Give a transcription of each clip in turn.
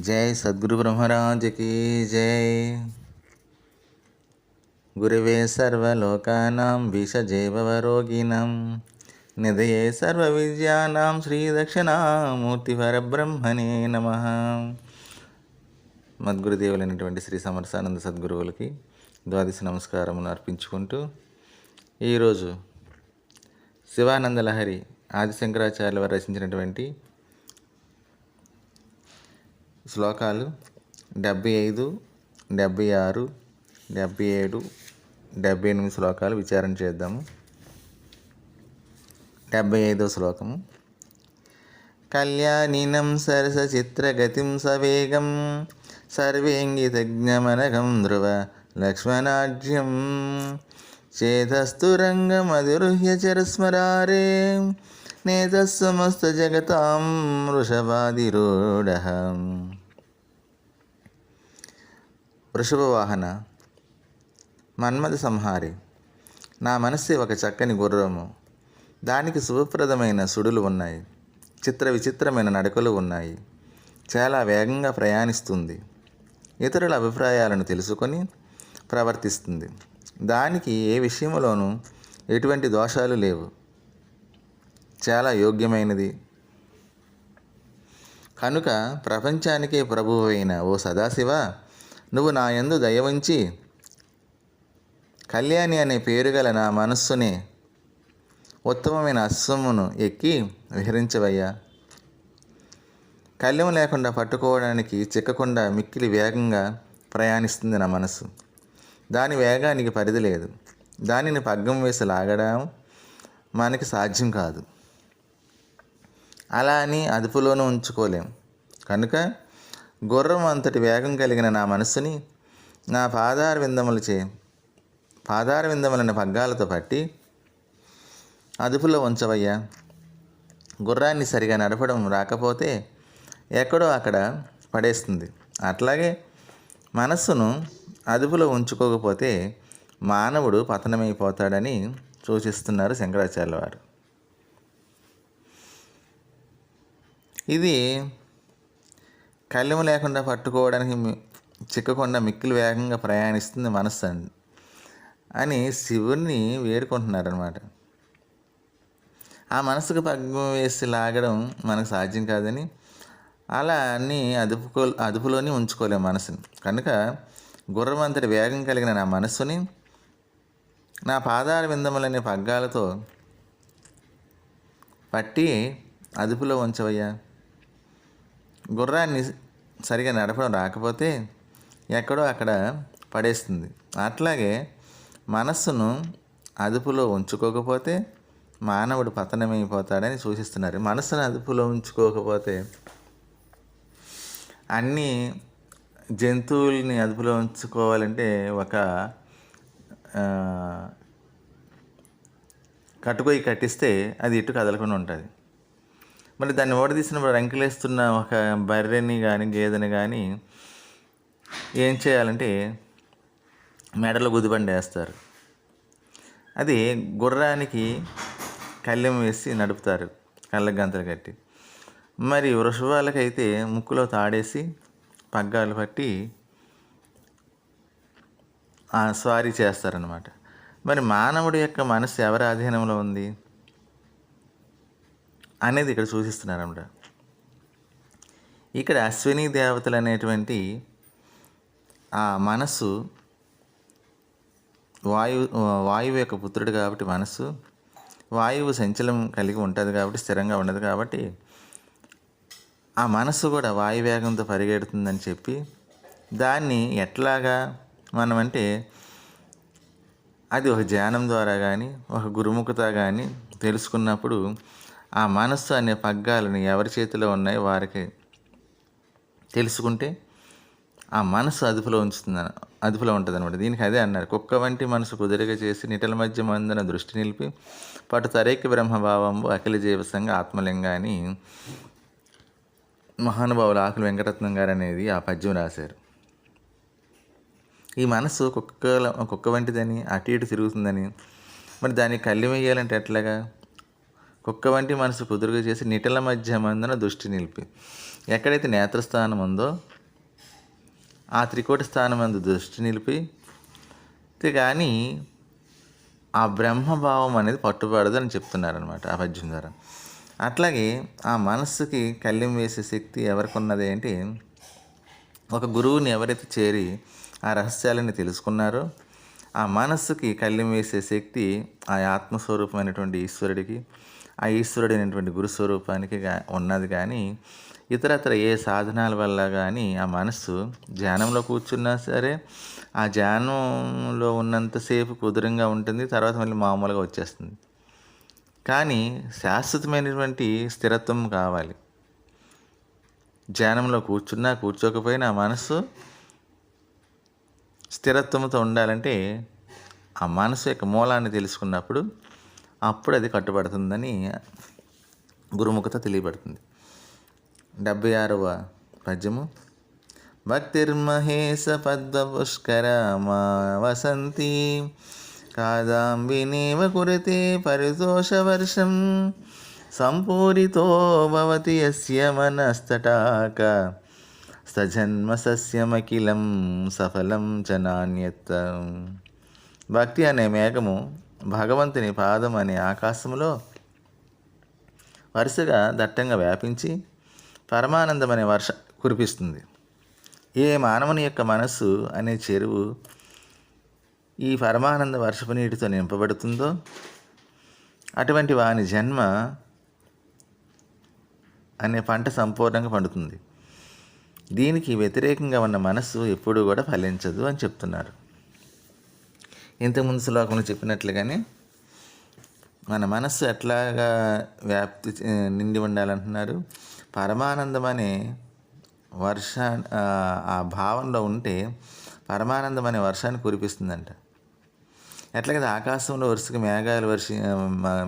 జై సద్గురు బ్రహ్మరాజుకి జై. గురువే సర్వలోకానాం విషజేవరోగిణం నిధయే సర్వవిద్యానాం శ్రీదక్షిణామూర్తి పరబ్రహ్మణే నమ. మద్గురుదేవులైనటువంటి శ్రీ సమరసానంద సద్గురువులకి ద్వాదశ నమస్కారమును అర్పించుకుంటూ ఈరోజు శివానంద లహరి ఆదిశంకరాచార్యుల వారు రచించినటువంటి శ్లోకాలు డెబ్బై ఐదు డెబ్బై ఆరు డెబ్బై ఏడు డెబ్బై ఎనిమిది శ్లోకాలు విచారణ చేద్దాము. డెబ్బై ఐదో శ్లోకము కళ్యాణినం సరస చిత్రగతిం సవేగం సర్వేంగితజ్ఞమనగం ధ్రువ లక్ష్మణాఢ్యం చేతస్థురంగమధిరుహ్య చరస్మరారే నేతస్సమస్త జగతాం వృషభాదిరూఢ వృషభవాహన మన్మథ సంహారి నా మనస్సు ఒక చక్కని గుర్రము. దానికి శుభప్రదమైన సుడులు ఉన్నాయి. చిత్ర విచిత్రమైన నడకలు ఉన్నాయి. చాలా వేగంగా ప్రయాణిస్తుంది. ఇతరుల అభిప్రాయాలను తెలుసుకొని ప్రవర్తిస్తుంది. దానికి ఏ విషయంలోనూ ఎటువంటి దోషాలు లేవు. చాలా యోగ్యమైనది. కనుక ప్రపంచానికే ప్రభువైన ఓ సదాశివ నువ్వు నా యందు దయవంచి కళ్యాణి అనే పేరు గల నా మనస్సుని ఉత్తమమైన అశ్వమును ఎక్కి విహరించవయ్యా. కళ్యం లేకుండా పట్టుకోవడానికి చిక్కకుండా మిక్కిలి వేగంగా ప్రయాణిస్తుంది నా మనసు దాని వేగానికి పరిధి లేదు. దానిని పగ్గం వేసి లాగడం మనకి సాధ్యం కాదు. అలా అని అదుపులోనూ ఉంచుకోలేం. కనుక గుర్రం అంతటి వేగం కలిగిన నా మనస్సుని నా పాదార విందములచే పాదార విందములని పగ్గాలతో పట్టి అదుపులో ఉంచవయ్యా. గుర్రాన్ని సరిగా నడపడం రాకపోతే ఎక్కడో అక్కడ పడేస్తుంది. అట్లాగే మనస్సును అదుపులో ఉంచుకోకపోతే మానవుడు పతనమైపోతాడని సూచిస్తున్నారు శంకరాచార్యుల వారు. ఇది కళ్ళెము లేకుండా పట్టుకోవడానికి మి- చిక్కకుండా మిక్కిలు వేగంగా ప్రయాణిస్తుంది మనస్సు అండి. అని శివుణ్ణి వేడుకుంటున్నారనమాట ఆ మనసుకు పగ్గం వేసి లాగడం మనకు సాధ్యం కాదని అలా అన్ని అదుపుకో అదుపులోని ఉంచుకోలేము మనసుని. కనుక గుర్రమంతటి వేగం కలిగిన నా మనస్సుని నా పాదాల విందములనే పగ్గాలతో పట్టి అదుపులో ఉంచవయ్యా. గుర్రాన్ని సరిగా నడపడం రాకపోతే ఎక్కడో అక్కడ పడేస్తుంది. అట్లాగే మనస్సును అదుపులో ఉంచుకోకపోతే మానవుడు పతనమైపోతాడని సూచిస్తున్నారు. మనసును అదుపులో ఉంచుకోకపోతే అన్ని జంతువుల్ని అదుపులో ఉంచుకోవాలంటే ఒక ఆ, కట్టుకొయ్యి కట్టిస్తే అది ఇటు కదలకుండా ఉంటుంది. మరి దాన్ని ఓడదీసినప్పుడు రంకిలేస్తున్న ఒక బర్రెని కానీ గేదెని కానీ ఏం చేయాలంటే మెడలో గుదిబండి వేస్తారు. అది గుర్రానికి కళ్ళెం వేసి నడుపుతారు కళ్ళ గంతలు కట్టి. మరి వృషభాలకైతే ముక్కులో తాడేసి పగ్గాలు పట్టి ఆ స్వారీ చేస్తారనమాట మరి మానవుడి యొక్క మనసు ఎవరి అధీనంలో ఉంది? అనేది ఇక్కడ సూచిస్తున్నారన్నమాట. ఇక్కడ అశ్విని దేవతలు అనేటువంటి ఆ మనస్సు వాయు వాయువు యొక్క పుత్రుడు కాబట్టి మనస్సు వాయువు సంచలం కలిగి ఉంటుంది కాబట్టి స్థిరంగా ఉండదు కాబట్టి ఆ మనస్సు కూడా వాయువేగంతో పరిగెడుతుందని చెప్పి దాన్ని ఎట్లాగా మనం అంటే అది ఒక ధ్యానం ద్వారా కానీ ఒక గురుముఖత కానీ తెలుసుకున్నప్పుడు ఆ మనస్సు అనే పగ్గాలను ఎవరి చేతిలో ఉన్నాయో వారికి తెలుసుకుంటే ఆ మనసు అదుపులో ఉంచుతుంది అదుపులో ఉంటుంది అనమాట దీనికి అదే అన్నారు. కుక్క వంటి మనసు కుదురుగా చేసి నిటల మధ్య మందున దృష్టి నిలిపి పటు తరేకి బ్రహ్మభావంబు అఖిల జీవసంగ ఆత్మలింగ అని మహానుభావులు ఆకులు వెంకటరత్నం గారు అనేది ఆ పద్యం రాశారు. ఈ మనసు కుక్క కుక్క వంటిదని అటు ఇటు తిరుగుతుందని మరి దానికి కళ్ళు వేయాలంటే ఎట్లాగా? కుక్క వంటి మనసు కుదురుగా చేసి నిటల మధ్య మందున దృష్టి నిలిపి. ఎక్కడైతే నేత్రస్థానం ఉందో ఆ త్రికోటి స్థానం అందు దృష్టి నిలిపి. కానీ ఆ బ్రహ్మభావం అనేది పట్టుబడదు అని చెప్తున్నారనమాట ఆ పద్యం ద్వారా. అట్లాగే ఆ మనస్సుకి కళ్ళెం వేసే శక్తి ఎవరికి ఉన్నది అంటే ఒక గురువుని ఎవరైతే చేరి ఆ రహస్యాలని తెలుసుకున్నారో ఆ మనస్సుకి కళ్ళెం వేసే శక్తి ఆ ఆత్మస్వరూపమైనటువంటి ఈశ్వరుడికి ఆ ఈశ్వరుడైనటువంటి గురుస్వరూపానికి ఉన్నది కానీ ఇతరత్ర ఏ సాధనాల వల్ల కానీ ఆ మనస్సు ధ్యానంలో కూర్చున్నా సరే ఆ ధ్యానంలో ఉన్నంతసేపు కుదురంగా ఉంటుంది తర్వాత మళ్ళీ మామూలుగా వచ్చేస్తుంది. కానీ శాశ్వతమైనటువంటి స్థిరత్వం కావాలి. ధ్యానంలో కూర్చున్నా కూర్చోకపోయినా మనసు స్థిరత్వంతో ఉండాలంటే ఆ మనసు యొక్క మూలాన్ని తెలుసుకున్నప్పుడు అప్పుడు అది కట్టుబడుతుందని గురుముఖత తెలియబడుతుంది. డెబ్బై ఆరవ పద్యము. భక్తిర్మహేశ పద్మపుష్కర మా వసంతి. కాదాంబినేవ కురతే పరితోషవర్షం. సంపూరితో భవతి యస్య మనస్తటాక. సజన్మ సస్యమఖిలం సఫలం చ నాణ్యత భక్తి అనే మేఘము భగవంతుని పాదం అనే ఆకాశంలో వరుసగా దట్టంగా వ్యాపించి పరమానందం అనే వర్ష కురిపిస్తుంది. ఏ మానవుని యొక్క మనస్సు అనే చెరువు ఈ పరమానంద వర్షపు నీటితో నింపబడుతుందో అటువంటి వాని జన్మ అనే పంట సంపూర్ణంగా పండుతుంది. దీనికి వ్యతిరేకంగా ఉన్న మనస్సు ఎప్పుడూ కూడా ఫలించదు అని చెప్తున్నారు. ఇంతకుముందు శ్లోకంలో చెప్పినట్లుగానే మన మనస్సు ఎట్లాగా వ్యాప్తి నిండి ఉండాలంటున్నారు. పరమానందం అనే వర్ష ఆ, భావంలో ఉంటే పరమానందం అనే వర్షాన్ని కురిపిస్తుందంట. ఎట్లాగైతే ఆకాశంలో వరుసగా మేఘాలు వర్ష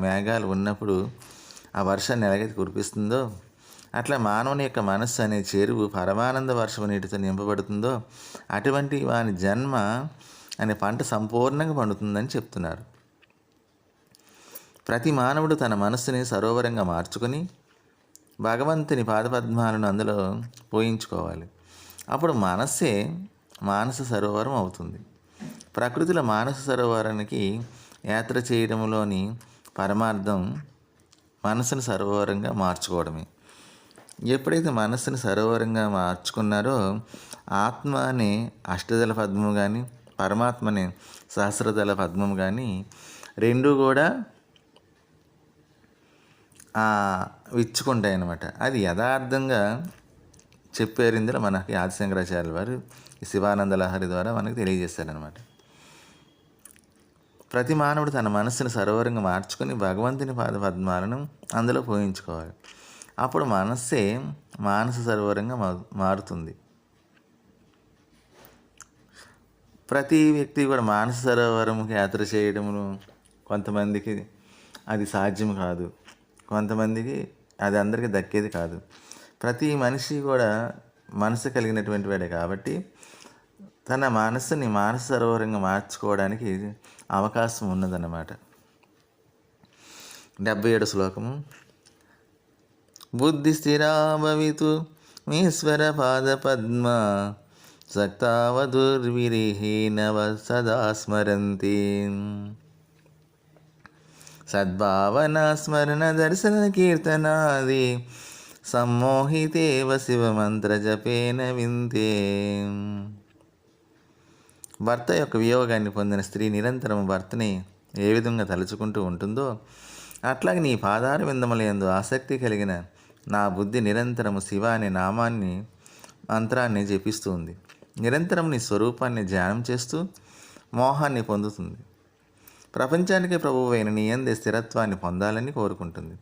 మేఘాలు ఉన్నప్పుడు ఆ వర్షాన్ని ఎలాగైతే కురిపిస్తుందో అట్లా మానవుని యొక్క మనస్సు అనే చెరువు పరమానంద వర్షం నీటితో నింపబడుతుందో అటువంటి వాని జన్మ అనే పంట సంపూర్ణంగా పండుతుందని చెప్తున్నారు. ప్రతి మానవుడు తన మనస్సుని సరోవరంగా మార్చుకొని భగవంతుని పాదపద్మాలను అందులో పోయించుకోవాలి. అప్పుడు మనస్సే మానస సరోవరం అవుతుంది. ప్రకృతిలో మానస సరోవరానికి యాత్ర చేయడంలోని పరమార్థం మనసును సరోవరంగా మార్చుకోవడమే. ఎప్పుడైతే మనస్సును సరోవరంగా మార్చుకున్నారో ఆత్మ అనే అష్టదల పద్మం కానీ పరమాత్మని సహస్రదళ పద్మం కానీ రెండు కూడా విచ్చుకుంటాయి అన్నమాట అది యథార్థంగా చెప్పారు ఇందులో మనకి ఆదిశంకరాచార్యుల వారు శివానంద లహరి ద్వారా మనకు తెలియజేశారనమాట ప్రతి మానవుడు తన మనస్సును సరోవరంగా మార్చుకొని భగవంతుని పాద పద్మాలను అందులో పోయించుకోవాలి. అప్పుడు మనస్సే మానస సరోవరంగా మారుతుంది. ప్రతి వ్యక్తి కూడా మానస సరోవరంకి యాత్ర చేయడము కొంతమందికి అది సాధ్యం కాదు. కొంతమందికి అది అందరికీ దక్కేది కాదు. ప్రతి మనిషి కూడా మనసు కలిగినటువంటి వాడే కాబట్టి తన మనసుని మానస సరోవరంగా మార్చుకోవడానికి అవకాశం ఉన్నదన్నమాట. డెబ్బై ఏడు శ్లోకము. బుద్ధి స్థిరా భవితు మీశ్వర పాద పద్మ సత్తావధుర్విరిహీనవ సదా స్మరంతి. సద్భావన స్మరణ దర్శన కీర్తనాది సమ్మోహితేవ శివమంత్ర జపేన వింతే. భర్త యొక్క వియోగాన్ని పొందిన స్త్రీ నిరంతరం భర్తని ఏ విధంగా తలుచుకుంటూ ఉంటుందో అట్లాగే నీ పాదార విందములందు ఆసక్తి కలిగిన నా బుద్ధి నిరంతరము శివ అనే నామాన్ని మంత్రాన్ని జపిస్తుంది నిరంతరం నీ స్వరూపాన్ని ధ్యానం చేస్తూ మోహాన్ని పొందుతుంది. ప్రపంచానికి ప్రభువైన నీ అందే స్థిరత్వాన్ని పొందాలని కోరుకుంటుంది.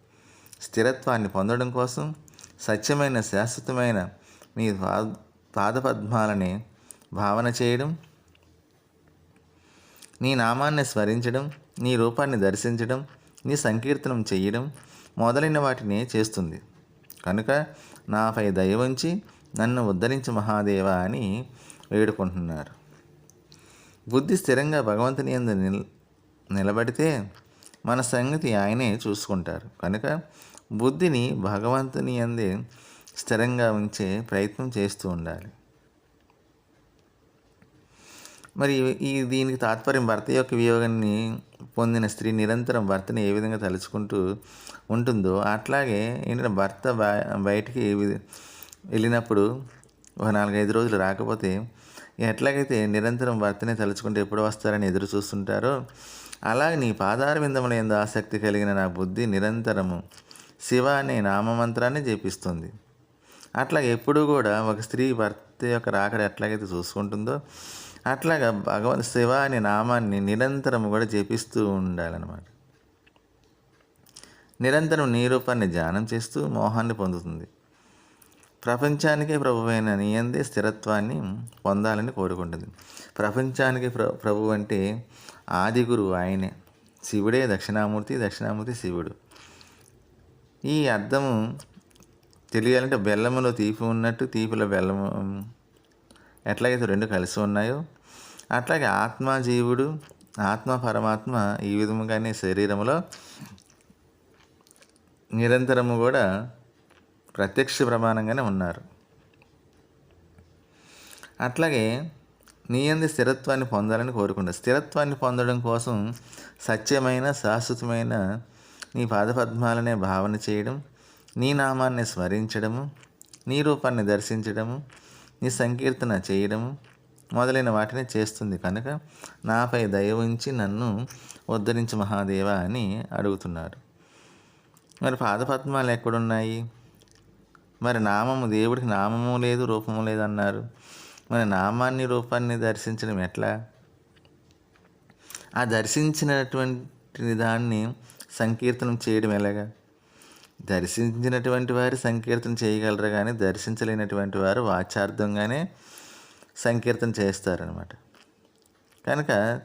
స్థిరత్వాన్ని పొందడం కోసం సత్యమైన శాశ్వతమైన మీ పా- పాదపద్మాలని భావన చేయడం నీ నామాన్ని స్మరించడం నీ రూపాన్ని దర్శించడం నీ సంకీర్తనం చేయడం మొదలైన వాటిని చేస్తుంది. కనుక నాపై దయ ఉంచి నన్ను ఉద్ధరించు మహాదేవ అని వేడుకుంటున్నారు. బుద్ధి స్థిరంగా భగవంతుని ఎందు నిల్ నిలబడితే మన సంగతి ఆయనే చూసుకుంటారు. కనుక బుద్ధిని భగవంతుని అందే స్థిరంగా ఉంచే ప్రయత్నం చేస్తూ ఉండాలి. మరి ఈ దీనికి తాత్పర్యం భర్త యొక్క వియోగాన్ని పొందిన స్త్రీ నిరంతరం భర్తని ఏ విధంగా తలుచుకుంటూ ఉంటుందో అట్లాగే ఏంటంటే భర్త బయటికి వెళ్ళినప్పుడు ఒక నాలుగైదు రోజులు రాకపోతే ఎట్లాగైతే నిరంతరం భర్తనే తలుచుకుంటే ఎప్పుడు వస్తారని ఎదురు చూస్తుంటారో అలాగే నీ పాదార విందముల ఎందు ఆసక్తి కలిగిన నా బుద్ధి నిరంతరము శివ అనే నామమంత్రాన్ని జపిస్తుంది. అట్లా ఎప్పుడు కూడా ఒక స్త్రీ భర్త యొక్క రాకడ ఎట్లాగైతే చూసుకుంటుందో అట్లాగా భగవాన్ శివ అనే నామాన్ని నిరంతరం కూడా జపిస్తూ ఉండాలన్నమాట. నిరంతరం నీ రూపాన్ని ధ్యానం చేస్తూ మోహాన్ని పొందుతుంది. ప్రపంచానికే ప్రభువైన నీ అందే స్థిరత్వాన్ని పొందాలని కోరుకుంటుంది. ప్రపంచానికి ప్ర ప్రభు అంటే ఆది గురువు ఆయనే. శివుడే దక్షిణామూర్తి దక్షిణామూర్తి శివుడు. ఈ అర్థము తెలియాలంటే బెల్లములో తీపి ఉన్నట్టు తీపిలో బెల్లము ఎట్లాగైతే రెండు కలిసి ఉన్నాయో అట్లాగే ఆత్మ జీవుడు ఆత్మ పరమాత్మ ఈ విధముగానే శరీరంలో నిరంతరము కూడా ప్రత్యక్ష ప్రమాణంగానే ఉన్నారు. అట్లాగే నీ అంది స్థిరత్వాన్ని పొందాలని కోరుకుంటా స్థిరత్వాన్ని పొందడం కోసం సత్యమైన శాశ్వతమైన నీ పాదపద్మాలనే భావన చేయడం నీ నామాన్ని స్మరించడము నీ రూపాన్ని దర్శించడము నీ సంకీర్తన చేయడము మొదలైన వాటిని చేస్తుంది. కనుక నాపై దయ ఉంచి నన్ను ఉద్ధరించి మహాదేవ అని అడుగుతున్నారు. మరి పాదపద్మాలు ఎక్కడున్నాయి? మరి నామము దేవుడికి నామము లేదు రూపము లేదు అన్నారు. మరి నామాన్ని రూపాన్ని దర్శించడం ఎట్లా? ఆ దర్శించినటువంటి దాన్ని సంకీర్తనం చేయడం ఎలాగా? దర్శించినటువంటి వారు సంకీర్తన చేయగలరు కానీ దర్శించలేనటువంటి వారు వాచార్థంగానే సంకీర్తన చేస్తారనమాట కనుక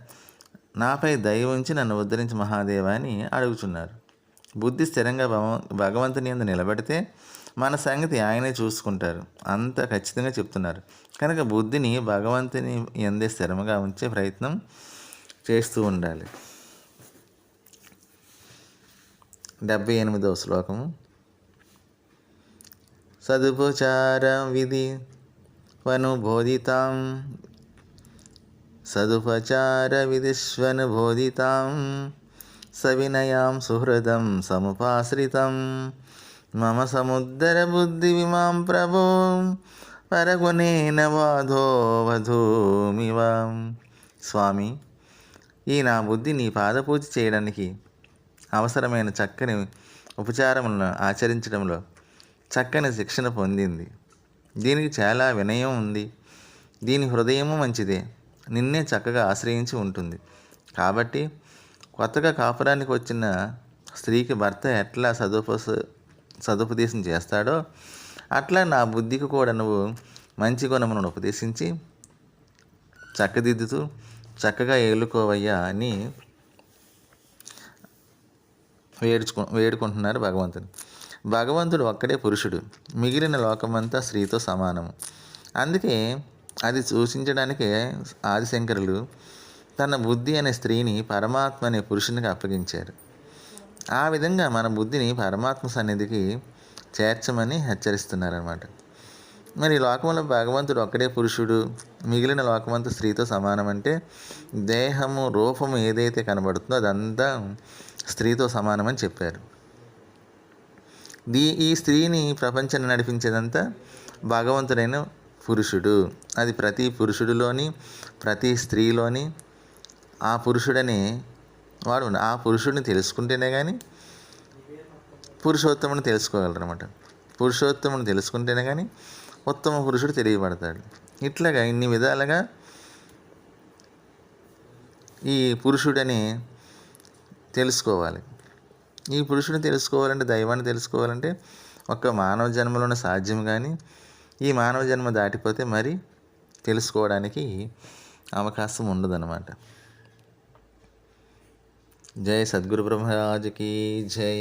నాపై దయ ఉంచి నన్ను ఉద్ధరించి మహాదేవ అని అడుగుచున్నారు. బుద్ధి స్థిరంగా భగవంతుని ఎందు నిలబడితే మన సంగతి ఆయనే చూసుకుంటారు. అంత ఖచ్చితంగా చెప్తున్నారు. కనుక బుద్ధిని భగవంతుని ఎందే స్థిరంగా ఉంచే ప్రయత్నం చేస్తూ ఉండాలి. డెబ్బై ఎనిమిదవ శ్లోకము. సదుపచార విధి వనుబోధితాం సదుపచార విధిష్వనుబోధితాం సవినయాం సుహృదం సముపాశ్రితం. మమ సముద్దర బుద్ధి విమాం ప్రభో పరగునేన వాధో స్వామి ఈ నా బుద్ధి నీ పాదపూజ చేయడానికి అవసరమైన చక్కని ఉపచారములను ఆచరించడంలో చక్కని శిక్షణ పొందింది. దీనికి చాలా వినయం ఉంది. దీని హృదయము మంచిదే. నిన్నే చక్కగా ఆశ్రయించి ఉంటుంది. కాబట్టి కొత్తగా కాపురానికి వచ్చిన స్త్రీకి భర్త ఎట్లా సదుప సదుపదేశం చేస్తాడో అట్లా నా బుద్ధికి కూడా నువ్వు మంచి గుణములను ఉపదేశించి చక్కదిద్దుతూ చక్కగా ఏలుకోవయ్యా అని వేడుచుకు వేడుకుంటున్నారు భగవంతుని భగవంతుడు ఒక్కడే పురుషుడు. మిగిలిన లోకమంతా స్త్రీతో సమానము. అందుకే అది సూచించడానికే ఆదిశంకరులు తన బుద్ధి అనే స్త్రీని పరమాత్మ అనే పురుషునికి అప్పగించారు. ఆ విధంగా మన బుద్ధిని పరమాత్మ సన్నిధికి చేర్చమని హెచ్చరిస్తున్నారనమాట మరి లోకంలో భగవంతుడు ఒక్కడే పురుషుడు మిగిలిన లోకమంతా స్త్రీతో సమానం అంటే దేహము రూపము ఏదైతే కనబడుతుందో అదంతా స్త్రీతో సమానమని చెప్పారు. దీ ఈ స్త్రీని ప్రపంచాన్ని నడిపించేదంతా భగవంతుడైన పురుషుడు. అది ప్రతి పురుషుడిలోని ప్రతి స్త్రీలోని ఆ పురుషుడని వాడు ఆ పురుషుడిని తెలుసుకుంటేనే కానీ పురుషోత్తముని తెలుసుకోగలరనమాట పురుషోత్తముని తెలుసుకుంటేనే కానీ ఉత్తమ పురుషుడు తెలియబడతాడు. ఇట్లాగా ఇన్ని విధాలుగా ఈ పురుషుడని తెలుసుకోవాలి. ఈ పురుషుని తెలుసుకోవాలంటే దైవాన్ని తెలుసుకోవాలంటే ఒక్క మానవ జన్మలోనే సాధ్యం కానీ ఈ మానవ జన్మ దాటిపోతే మరి తెలుసుకోవడానికి అవకాశం ఉండదన్నమాట. జై సద్గురు బ్రహ్మరాజుకి జై